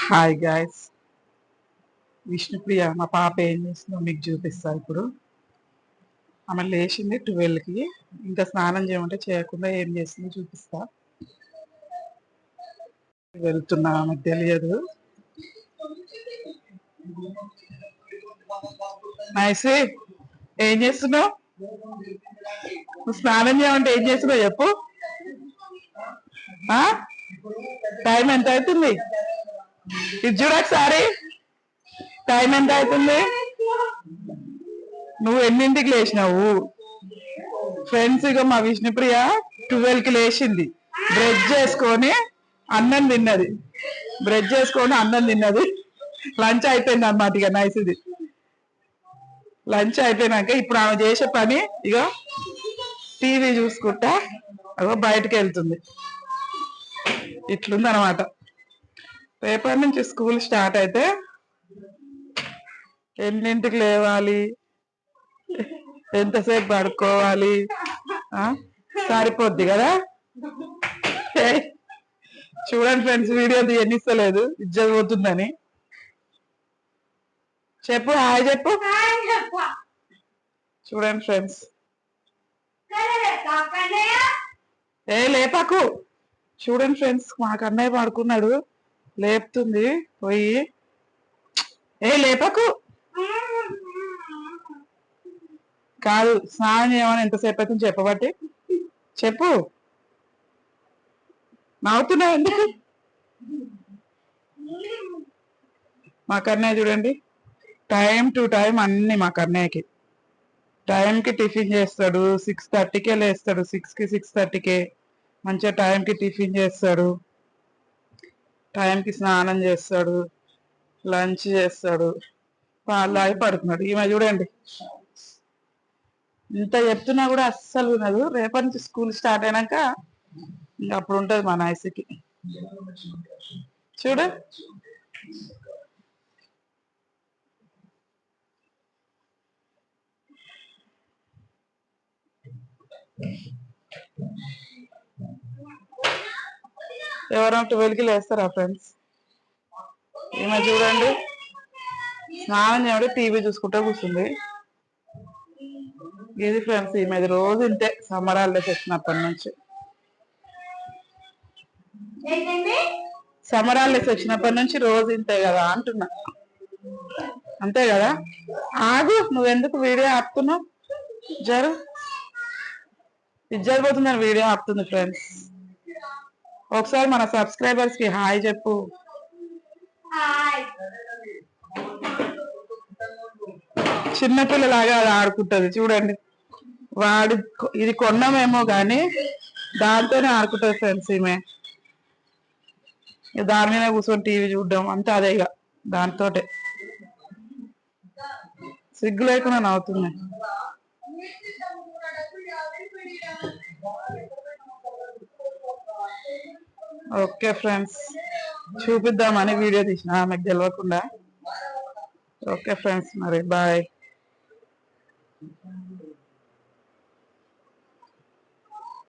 Hi guys Vishnupriya మా పాప ఏం చేస్తుందో మీకు చూపిస్తా ఇప్పుడు. ఆమె లేచింది ట్వెల్వ్కి ఇంకా స్నానం చేయమంటే చేయకుండా ఏం చేస్తుందో చూపిస్తా. వెళ్తున్నా ఆమెకు తెలియదు. నైసి ఏం చేస్తున్నావు? స్నానం చేయమంటే ఏం చేస్తున్నావు చెప్పు. టైం ఎంత అవుతుంది? ఇది చూడొకసారి టైం ఎంత అవుతుంది? నువ్వు ఎన్నింటికి లేచినావు? ఫ్రెండ్స్ ఇక మా విష్ణుప్రియ ట్వెల్వ్కి లేచింది. బ్రెడ్ చేసుకొని అన్నం తిన్నది. బ్రెడ్ చేసుకొని అన్నం తిన్నది. లంచ్ అయిపోయింది అన్నమాట ఇక నైస్ ఇది. లంచ్ అయిపోయినాక ఇప్పుడు ఆమె చేసే పని ఇక టీవీ చూసుకుంటా అగో బయటకు వెళ్తుంది. ఇట్లుంది అనమాట రేపటి నుంచి స్కూల్ స్టార్ట్ అయితే ఎన్నింటికి లేవాలి? ఎంతసేపు పడుకోవాలి? సరిపోద్ది కదా? చూడండి ఫ్రెండ్స్ వీడియో ఎన్నిస్తలేదు. ఇజ్జత్ పోతుందని. చెప్పు హాయ్ చెప్పు. చూడండి ఫ్రెండ్స్. ఏ లేపకు. చూడండి ఫ్రెండ్స్ మాకు అన్నయ్య పడుకున్నాడు. లేపుతుంది. పోయి. ఏ లేపకు. కాదు స్నానం చేయమని ఎంతసేపు అవుతుంది చెప్పబట్టి చెప్పు. నవ్వుతున్నావు ఎందుకు? మా కన్నయ్య చూడండి. టైం టు టైం అన్ని మా కన్నయ్యకి టైంకి టిఫిన్ చేస్తాడు. సిక్స్ థర్టీకే లేస్తాడు. సిక్స్కి సిక్స్ థర్టీకే. మంచిగా టైంకి టిఫిన్ చేస్తాడు. టైంకి స్నానం చేస్తాడు లంచ్ చేస్తాడు పాలు తాగి పడుకున్నాడు. ఈమె చూడండి. ఇంత చెప్తున్నా కూడా అస్సలు వినదు. రేపటి నుంచి స్కూల్ స్టార్ట్ అయినాక అప్పుడు ఉంటుంది మా నాయసికి చూడు. ఎవరైనా ట్వెల్వ్కి లేస్తారా ఫ్రెండ్స్? ఈమె చూడండి. స్నానం చేయడం టీవీ చూసుకుంటూ కూర్చుంది. ఇది ఫ్రెండ్స్ ఈమె రోజు ఇంతే సమ్మర్ హాలిడేస్ వచ్చినప్పటి నుంచి. సమ్మర్ హాలిడేస్ వచ్చినప్పటి నుంచి రోజు ఇంతే కదా అంటున్నా. అంతే కదా? ఆగు నువ్వెందుకు వీడియో ఆపుతున్నావు? జరు. ఇజ్జత్ పోతుందని వీడియో ఆపుతుంది ఫ్రెండ్స్. ఒకసారి మన సబ్స్క్రైబర్స్కి హాయ్ చెప్పు. చిన్నపిల్లలాగా అది ఆడుకుంటది చూడండి. వాడి ఇది కొన్నామేమో కానీ దాంతోనే ఆడుకుంటది ఫ్రెండ్స్ ఈమె. దాని మీద కూర్చొని టీవీ చూడడం అంతా అదే ఇక దాంతోటే. సిగ్గు లేకుండా నవ్వుతుంది. Okay friends. చూపిద్దామని వీడియో తీసిన ఆమెకు తెలియకుండా ఓకే ఫ్రెండ్స్ మరి బాయ్.